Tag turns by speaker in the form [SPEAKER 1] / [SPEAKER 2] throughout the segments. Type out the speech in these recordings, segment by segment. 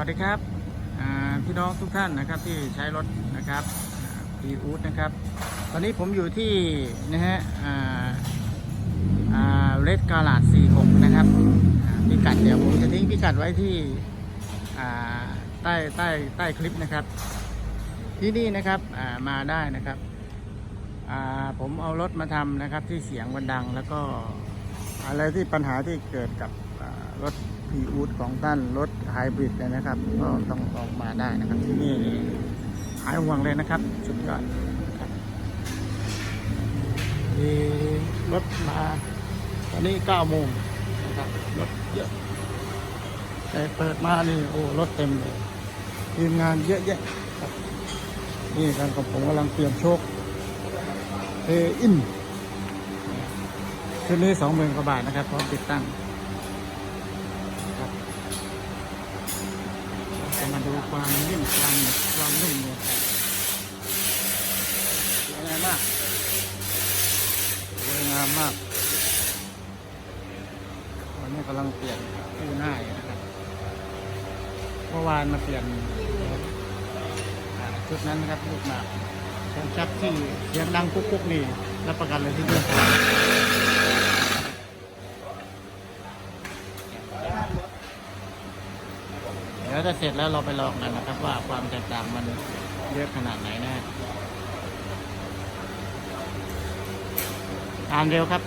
[SPEAKER 1] วัสดีครับพี่น้องทุกท่านนะครับที่ใช้รถนะครับพีอูดนะครับ ตอนนี้ผมอยู่ที่นะฮะเรดกาลาด46 นะครับอ่าพิกัดเดี๋ยวผมจะทิ้งพิกัดไว้ที่ใต้ใต้ใต้คลิปนะครับ ที่นี่นะครับามาได้นะครับผมเอารถมาทำนะครับที่เสียงมันดัง แล้วก็อะไรที่ปัญหาที่เกิดกับรถ พีอูดของท่านรถไฮบริดเลยนะครับ ก็ต้องออกมาได้นะครับที่นี่หายห่วงเลยนะครับ สุดยอดมีรถมาตอนนี้9โมงนะครับรถเยอะแต่เปิดมานี่โอ้รถเต็มเลยทีมงานเยอะแยะครับนี่การกับผมกำลังเตรียมโชคเทอินชุดนี้สองหมื่นกว่าบาทนะครับพร้อมติดตั้ง ครับเราจะ มาดูความนิ่มความหนึบความนุ่มเนี่ยสวยงามมากสวยงามมากวันนี้กำลังเปลี่ยนคู่หน้าอยู่นะครับเมื่อวานมาเปลี่ยนชุดนั้นนะครับลูกหมากเครื่องชักที่เสียงดังกุ๊กๆนี่รับประกันเลยที่เรื่อง เดี๋ยวจะเสร็จแล้วเราไปลองกันนะครับ ว่าความแตกต่างมันเยอะขนาดไหนนะทานเร็วครับ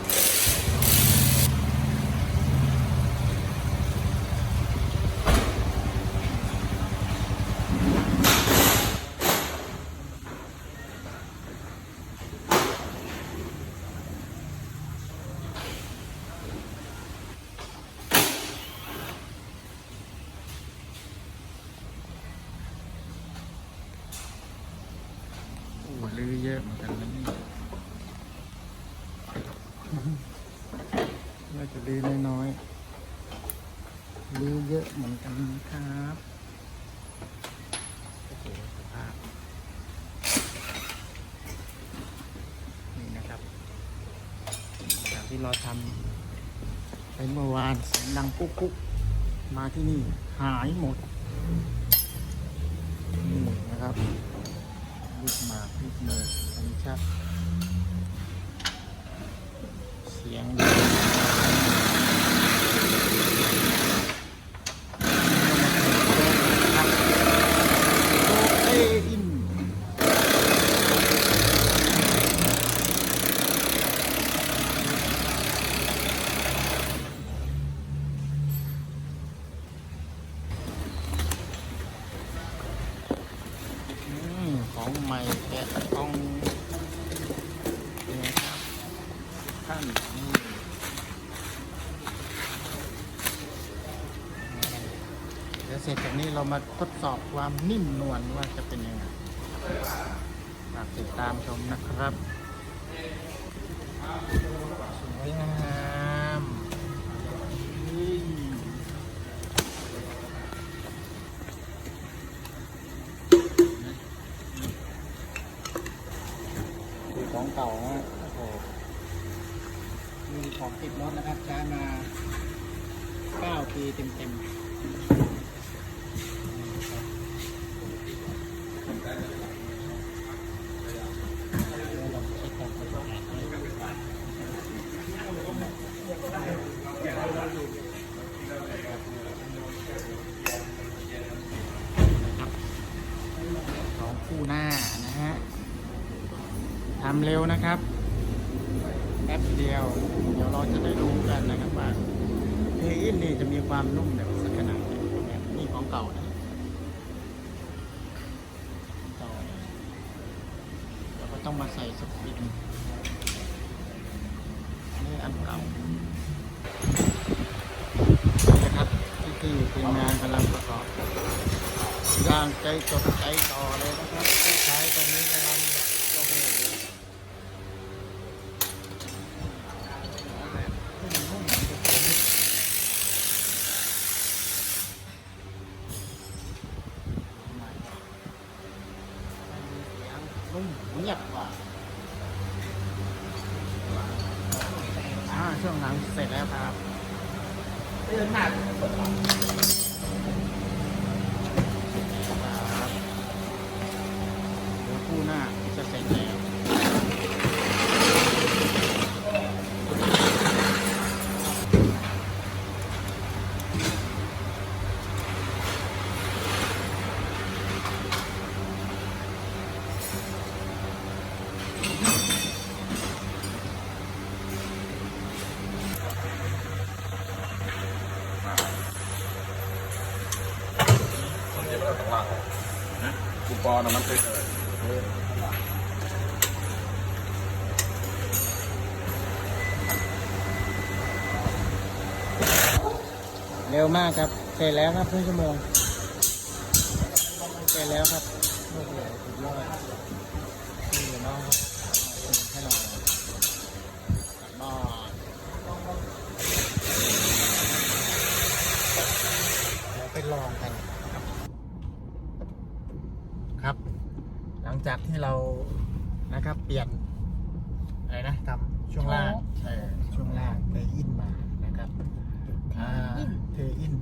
[SPEAKER 1] โอ้ลือเยอะเหมือนกันนะนี่ น่าจะลือน้อยๆลือเยอะเหมือนกันครับโอ้โหสภาพนี่นะครับจากที่เราทำไปเมื่อวานเสียงดังกุ๊กกุ๊กมาที่นี่หายหมด นี่นะครับลูกหมากลูกเมืออันชัดเสียงดังโอเคอินอืมของ ใหม่แกะกล่องนี่ครับ ท่านเดี๋ยวเสร็จจากนี้เรามาทดสอบความนิ่มนวลว่าจะเป็นยังไงฝากติดตามชมนะครับสวยงามนี่คือของเก่านะโอ้โหมีของติดรถนะครับใช้มาีเต็มๆสองคู่หน้านะฮะทำเร็วนะครับ แป๊บเดียว เดี๋ยวเราจะได้รู้กันนะครับว่า เทอินนี่จะมีความนุ่มแบบสักขนาดนแบบนี่ของเก่านะเก่านะเราก็ต้องมาใส่สปริงนี่อันเก่านะครับที่ที่ทีมงานกำลังประกอบย่างใจจดใจต่อเลยนะครับผู้ชายตอนนี้กำลังแบบโอ้โหนุ่มเงียบกว่าอ่าช่วงหลังเสร็จแล้วครับ
[SPEAKER 2] เดินหน้า อนมันเป็นอะไร
[SPEAKER 1] เร็วมากครับ เสร็จแล้วครับครึ่งชั่วโมง เสร็จแล้วครับโอ้โหสุดยอดนี่น้องครับให้เราบ้านเดี๋ยวไปลองกันครับ ครับ หลัง จากที่เรานะครับ เปลี่ยนอะไรนะทำช่วงล่างเออช่วงล่างเทอินมานะครับอ่าเทอิน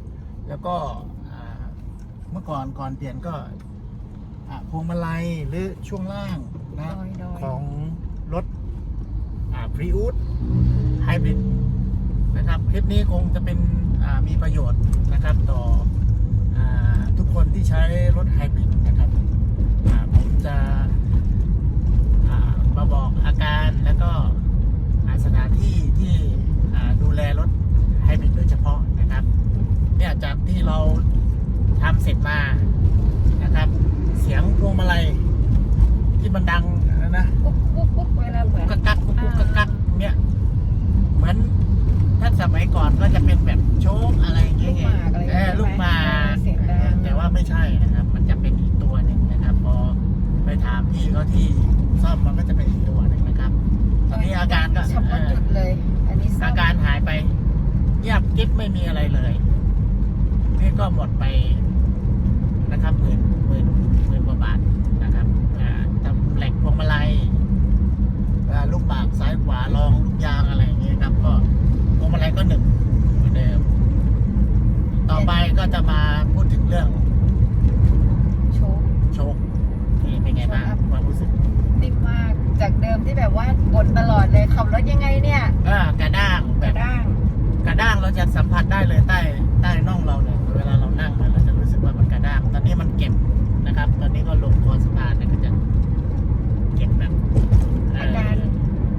[SPEAKER 1] แล้วก็อ่าเมื่อก่อนก่อนเปลี่ยนก็อ่าพวงมาลัยหรือช่วงล่างนะ
[SPEAKER 3] ดอยดอย
[SPEAKER 1] ของรถพรีอูดไฮบริดนะครับคลิปนี้คงจะเป็นอ่ามีประโยชน์นะครับต่ออาทุกคนที่ใช้รถไฮบริดนะครับอ่าผม จะอ่ามาบอกอาการแล้วก็อ่าสถานที่ที่อ่าดูแลรถไฮบริดโดยเฉพาะนะครับ เนี่ยจากที่เราทำเสร็จมานะครับ เสียงพวงมาลัยที่มันดังนะ
[SPEAKER 3] ปุ๊บปุ๊บปุ๊บเวลาเหมือน
[SPEAKER 1] กักกักกุ๊กกุ๊กกักกักเนี่ยเหมือนถ้าสมัยก่อนก็จะเป็นแบบโชคอะไรอย่างเงี้ย
[SPEAKER 3] ลูกหมากอะไร
[SPEAKER 1] เออลูกหมาก
[SPEAKER 3] เสียงดัง
[SPEAKER 1] แต่ว่าไม่ใช่นะครับ ไปถามพี่เขาที่ซ่อมมันก็จะเป็นอีกตัวหนึ่งนะครับ ตอนนี้อาการก็
[SPEAKER 3] เฉพาะจุดเลย อันนี้ซ่อ
[SPEAKER 1] อามการหายไป เงียบกิ๊บไม่มีอะไรเลย นี่ก็หมดไปนะครับหมื่นหมื่นหมื่นกว่าบาทนะครับอ่าทำเหล็กพวงมาลัยอ่าลูกหมากซ้ายขวารองลูกยางอะไรอย่างเงี้ยครับ ก็พวงมาลัยก็หนึ่งเหมือนเดิม ต่อไปก็จะมาพูดถึงเรื่อง
[SPEAKER 3] โชว์
[SPEAKER 1] โชคนี่เป็นไงบ้างความรู้สึก
[SPEAKER 3] นิ่มมาก จากเดิมที่แบบว่าบ่นตลอดเลย ขับรถยังไงเนี่ย
[SPEAKER 1] อ่ากระด้าง
[SPEAKER 3] ก
[SPEAKER 1] แบ
[SPEAKER 3] ระ
[SPEAKER 1] บ
[SPEAKER 3] ด้าง
[SPEAKER 1] กระด้างเราจะสัมผัสได้เลยใต้ใต้น่องเราเนี่ยเวลาเรานั่งเนี่ยเราจะรู้สึกว่ามันกระด้าง ตอนนี้มันเก็บนะครับ ตอนนี้ก็ลงคอสะพานเนี่ยก็จะเก็บแบบเอา
[SPEAKER 3] การ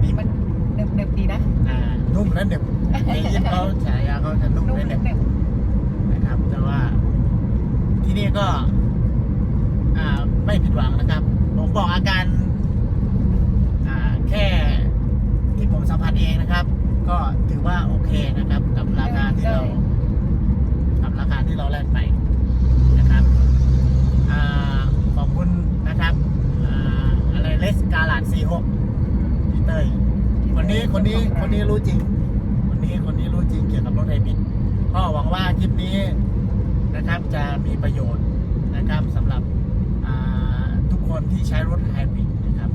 [SPEAKER 1] มี
[SPEAKER 3] มันเนึบเนึบๆดีนะ
[SPEAKER 1] อ่านุ่มและเด็บในยิปเขาฉายาเขาจะนุ่ม
[SPEAKER 3] นุ่ม
[SPEAKER 1] และ
[SPEAKER 3] เนึ
[SPEAKER 1] เด็บบนะครับแต่ว่าที่นี่ก็ อ่าไม่ผิดหวังนะครับ ผมบอกอาการ อ่าแค่ ที่ผมสัมผัสเองนะครับ ก็ถือว่าโอเคนะครับกับราคาที่เรากับราคาที่เราแลกไปนะครับอ่าขอบคุณนะครับอ่าอะไรเลสกาลาด46พี่เต้ยคนนี้คนนี้คนนี้รู้จริง คนนี้คนนี้รู้จริงเกี่ยวกับรถไฮบริดก็หวังว่าคลิปนี้นะครับจะมีประโยชน์นะครับสำหรับอ่าทุกคนที่ใช้รถไฮบริดนะครับ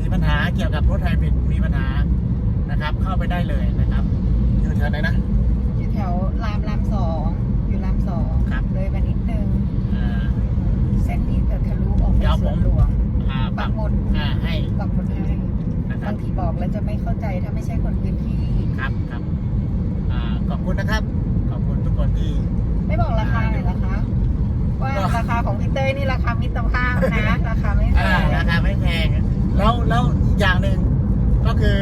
[SPEAKER 1] มีปัญหาเกี่ยวกับรถไฮบริดมีปัญหา นะครับ เข้าไปได้เลยนะครับอยู่แถวไหนนะ
[SPEAKER 3] อยู่แถวรามรามสองอยู่รามสอง
[SPEAKER 1] ครับ
[SPEAKER 3] เลยมานิดนึง
[SPEAKER 1] อ่า
[SPEAKER 3] เส้นนี้แต่ทะลุออกไป
[SPEAKER 1] เดี๋ยว
[SPEAKER 3] ส
[SPEAKER 1] ผ
[SPEAKER 3] ว
[SPEAKER 1] ม
[SPEAKER 3] นหลวง
[SPEAKER 1] อ่าปั
[SPEAKER 3] ปั
[SPEAKER 1] ก
[SPEAKER 3] กหมุด
[SPEAKER 1] อ่าให้
[SPEAKER 3] ปักหมุดให้
[SPEAKER 1] นะครับ
[SPEAKER 3] บางทีบอกแล้วจะไม่เข้าใจถ้าไม่ใช่คนพื้นที่
[SPEAKER 1] ครับครับอ่าขอบคุณนะครับ ขอบคุณทุกคนที่
[SPEAKER 3] ไม่บอกราคาหน่อยนะคะ ว่า
[SPEAKER 1] ก็
[SPEAKER 3] ราคาของพี่เต้ยนี่ราคามิตรภาพนะ ราคาไม่แพ
[SPEAKER 1] อ่าง ราคาไม่แพง แล้วแล้วอีกอย่างหนึ่งก็คือ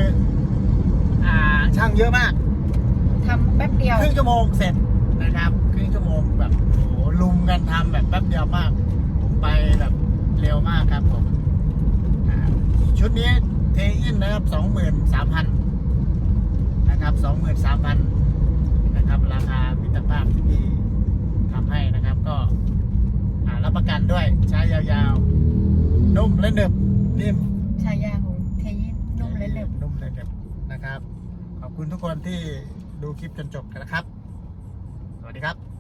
[SPEAKER 1] อ่า ช่างเยอะมาก
[SPEAKER 3] ทำแป๊บเดียว
[SPEAKER 1] ครึ่งชั่วโมงเสร็จนะครับครึ่งชั่วโมงแบบโอ้โหลุมกันทำแบบแป๊บเดียวมาก ผมไปแบบเร็วมากครับผมอ่าชุดนี้เทอินนะครับสองหมื่นสามพันนะครับสองหมื่นสามพันนะครับ ราคามิตรภาพที่พี่ทำให้นะครับ ก็อ่ารับประกันด้วยใช้ยาวๆนุ่มและหนึบนิ่ม
[SPEAKER 3] ชายา อบ
[SPEAKER 1] คุณทุกคนที่ดูคลิปจนจบกันนะครับ สวัสดีครับ